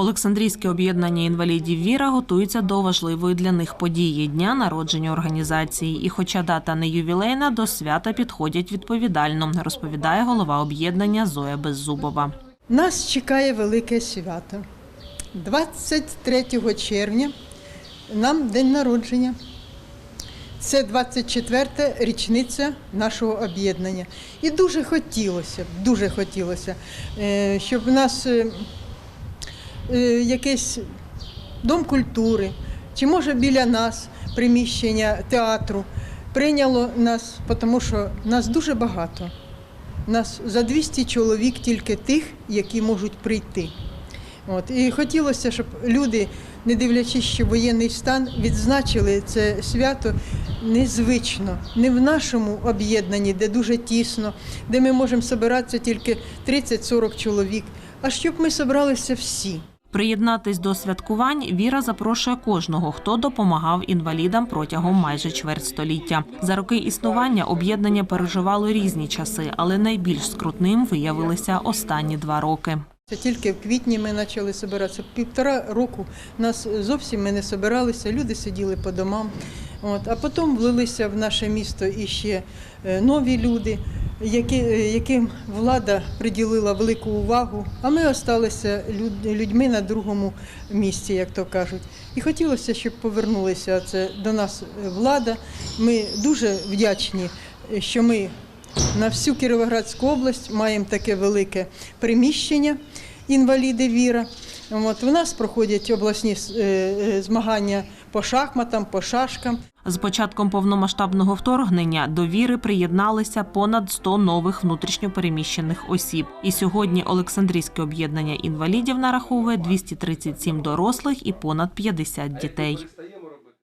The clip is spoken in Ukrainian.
Олександрійське об'єднання інвалідів Віра готується до важливої для них події дня народження організації. І, хоча дата не ювілейна, до свята підходять відповідально, розповідає голова об'єднання Зоя Беззубова. Нас чекає велике свято. 23 червня нам день народження. Це 24-та річниця нашого об'єднання. І дуже хотілося, дуже хотілося, е, щоб нас е, якийсь дом культури, чи може біля нас приміщення театру прийняло нас, тому що нас дуже багато. Нас за 200 чоловік тільки тих, які можуть прийти. От. І хотілося, щоб люди, не дивлячись, що воєнний стан, відзначили це свято незвично, не в нашому об'єднанні, де дуже тісно, де ми можемо збиратися тільки 30-40 чоловік, а щоб ми зібралися всі. Приєднатись до святкувань Віра запрошує кожного, хто допомагав інвалідам протягом майже чверть століття. За роки існування об'єднання переживало різні часи, але найбільш скрутним виявилися останні два роки. Це тільки в квітні ми почали збиратися. Півтора року нас зовсім ми не збиралися, люди сиділи по домам. От. А потім влилися в наше місто іще е, нові люди, які, е, яким влада приділила велику увагу, а ми залишилися люд- людьми на другому місці, як то кажуть. І хотілося, щоб повернулася це до нас влада. Ми дуже вдячні, що ми на всю Кіровоградську область маємо таке велике приміщення інваліди віра. От, у нас проходять обласні е, е, змагання по шахматам, по шашкам. З початком повномасштабного вторгнення до віри приєдналися понад 100 нових внутрішньопереміщених осіб. І сьогодні Олександрійське об'єднання інвалідів нараховує 237 дорослих і понад 50 дітей.